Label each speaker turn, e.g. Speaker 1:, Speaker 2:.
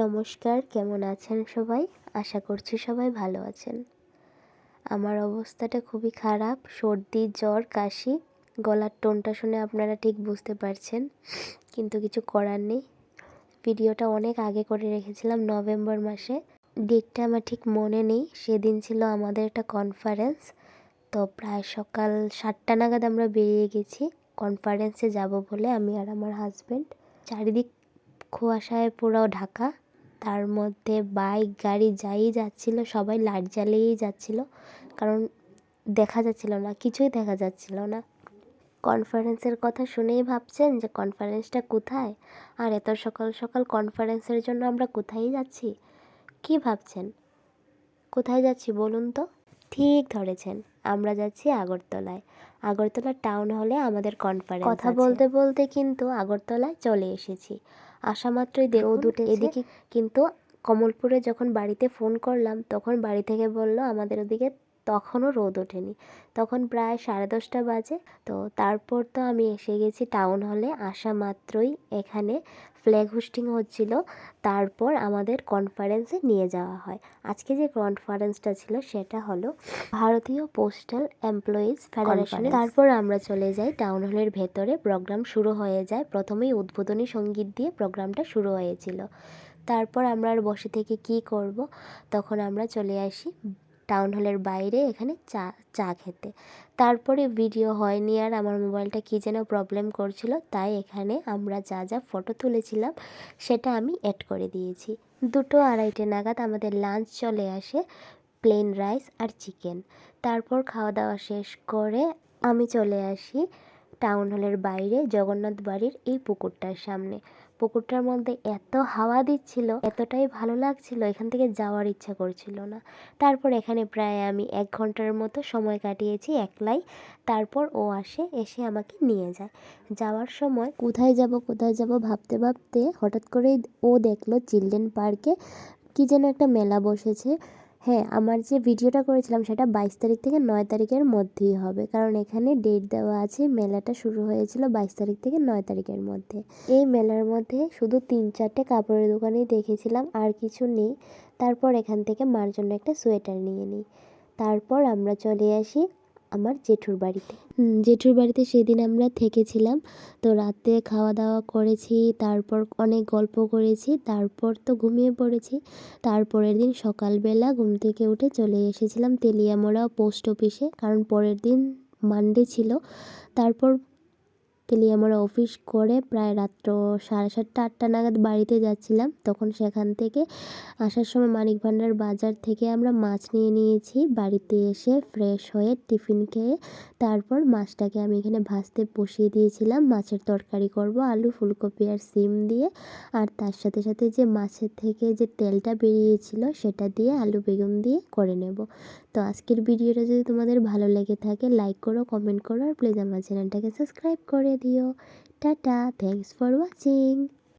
Speaker 1: নমস্কার, কেমন আছেন সবাই? আশা করছি সবাই ভালো আছেন। আমার অবস্থাটা খুবই খারাপ, সর্দি, জ্বর, কাশি। গলার টোনটা শুনে আপনারা ঠিক বুঝতে পারছেন, কিন্তু কিছু করার নেই। ভিডিওটা অনেক আগে করে রেখেছিলাম নভেম্বর মাসে। ডেটটা আমার ঠিক মনে নেই, সেদিন ছিল আমাদের একটা কনফারেন্স তো প্রায় সকাল সাতটা নাগাদ আমরা বেরিয়ে গেছি। কনফারেন্সে যাব বলে আমি আর আমার হাজব্যান্ড চারিদিক কুয়াশায় পুরো ঢাকা। তার মধ্যে বাইক গাড়ি যাই যাচ্ছিল সবাই লাইট জ্বালিয়েই যাচ্ছিল। কারণ দেখা যাচ্ছিল না কিছুই দেখা যাচ্ছিল না। কনফারেন্সের কথা শুনেই ভাবছেন যে কনফারেন্সটা কোথায়? আর এত সকাল সকাল কনফারেন্সের জন্য আমরা কোথায় যাচ্ছি? কি ভাবছেন? কোথায় যাচ্ছি বলুন তো? ঠিক ধরেছেন আমরা যাচ্ছি আগরতলায়। আগরতলা টাউন হলে আমাদের কনফারেন্স কথা বলতে বলতে কিন্তু আগরতলায় চলে এসেছি। আসা মাত্রই দুটো। এদিকে কিন্তু কমলপুরে যখন বাড়িতে ফোন করলাম তখন বাড়ি থেকে বলল আমাদের ওদিকে তখনও রোদ ওঠেনি। তখন প্রায় সাড়ে দশটা বাজে। তো তারপর তো আমি এসে গেছি টাউন হলে আসা মাত্রই এখানে ফ্ল্যাগ হোস্টিং হচ্ছিল। তারপর আমাদের কনফারেন্সে নিয়ে যাওয়া হয়। আজকে যে কনফারেন্সটা ছিল সেটা হলো ভারতীয় পোস্টাল এমপ্লয়িজ ফেডারেশন তারপর আমরা চলে যাই টাউন হলের ভেতরে। প্রোগ্রাম শুরু হয়ে যায়। প্রথমেই উদ্বোধনী সংগীত দিয়ে প্রোগ্রামটা শুরু হয়েছিল। তারপর আমরা আর বসে থেকে কি করব? তখন আমরা চলে আসি টাউন হলের বাইরে এখানে চা চা খেতে। তারপরে ভিডিও হয়নি আর আমার মোবাইলটা কী যেন প্রবলেম করছিল, তাই এখানে আমরা যা যা ফটো তুলেছিলাম সেটা আমি অ্যাড করে দিয়েছি। দুটো আড়াইটে নাগাদ আমাদের লাঞ্চ চলে আসে প্লেন রাইস আর চিকেন তারপর খাওয়া দাওয়া শেষ করে আমি চলে আসি টাউন হলের বাইরে জগন্নাথ বাড়ির এই পুকুরটার সামনে। পুকুরটার মধ্যে এত হাওয়া দিচ্ছিল, এতটাই ভালো লাগছিল, এখান থেকে যাওয়ার ইচ্ছা করছিল না। তারপর এখানে প্রায় আমি এক ঘণ্টার মতো সময় কাটিয়েছি একলাই। তারপর ও আসে, এসে আমাকে নিয়ে যায়। যাওয়ার সময় কোথায় যাব কোথায় যাব ভাবতে ভাবতে হঠাৎ করেই ও দেখল চিলড্রেন পার্কে কী যেন একটা মেলা বসেছে। হ্যাঁ আমার যে ভিডিওটা করেছিলাম সেটা বাইশ তারিখ থেকে নয় তারিখের মধ্যেই হবে। কারণ এখানে ডেট দেওয়া আছে, মেলাটা শুরু হয়েছিল বাইশ তারিখ থেকে নয় তারিখের মধ্যে। এই মেলার মধ্যে শুধু তিন চারটে কাপড়ের দোকানেই দেখেছিলাম, আর কিছু নেই। তারপর এখান থেকে মার জন্য একটা সোয়েটার নিয়ে নিই। তারপর আমরা চলে আসি আমার জেঠুর বাড়িতে। জেঠুর বাড়িতে সেদিন আমরা থেকেছিলাম। তো রাতে খাওয়া দাওয়া করেছি, তারপর অনেক গল্প করেছি, তারপর তো ঘুমিয়ে পড়েছি। তারপরের দিন সকালবেলা ঘুম থেকে উঠে চলে এসেছিলাম তেলিয়ামোড়া পোস্ট অফিসে, কারণ পরের দিন মানডে ছিল। তারপর তেলিয়ামোড়া অফিস করে প্রায় রাত্র সাড়ে সাতটা, আটটা নাগাদ বাড়িতে যাচ্ছিলাম। তখন সেখান থেকে আসার সময় মানিক ভান্ডার বাজার থেকে আমরা মাছ নিয়ে নিয়েছি। বাড়িতে এসে ফ্রেশ হয়ে টিফিন খেয়ে তারপর মাছটাকে আমি এখানে ভাজতে বসিয়ে দিয়েছিলাম। মাছের তরকারি করব, আলু, ফুলকপি আর সিম দিয়ে। আর তার সাথে সাথে যে মাছের থেকে যে তেলটা বেরিয়েছিল সেটা দিয়ে আলু বেগুন দিয়ে করে নেব। তো আজকের ভিডিওটা যদি তোমাদের ভালো লেগে থাকে লাইক করো কমেন্ট করো আর প্লিজ আমার চ্যানেলটাকে সাবস্ক্রাইব করে দিও টাটা থ্যাংকস ফর ওয়াচিং